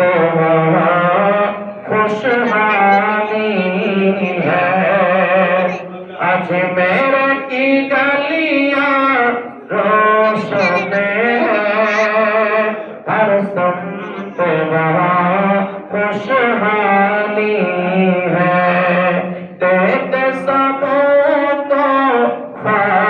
वहाँ खुशहाली है। अजमेर की गलियाँ रोशन है हर संत वहाँ खुशहाली है देते सबों को ख्वाजा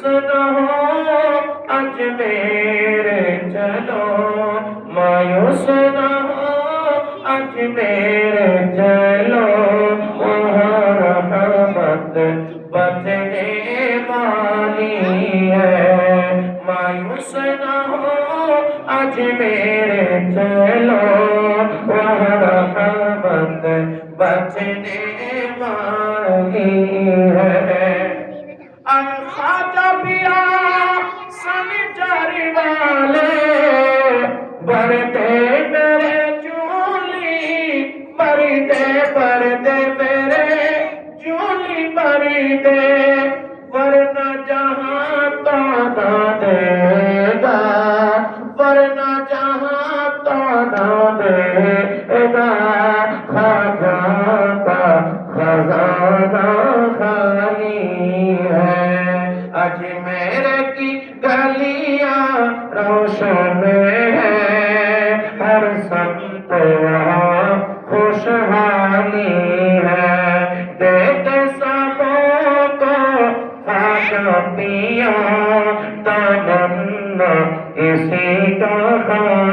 मायूस न हो अजमेर चलो मायूस न हो अजमेर चलो वहाँ रहमत बचने वाली है मायूस न हो अजमेर चलो वहाँ रहमत बचने वाली है जारी वाले बरते मेरे चूली बरते बरते मेरे चूली बरते वरना जहाँ ताना देगा, वरना जहाँ ताना देगा, खाजा का खजाना खाली है। अजमेर की गलियां रोशन है हर संत वहाँ खुशहाली है देते सबों को खाजा पिया तमन्ना किसी का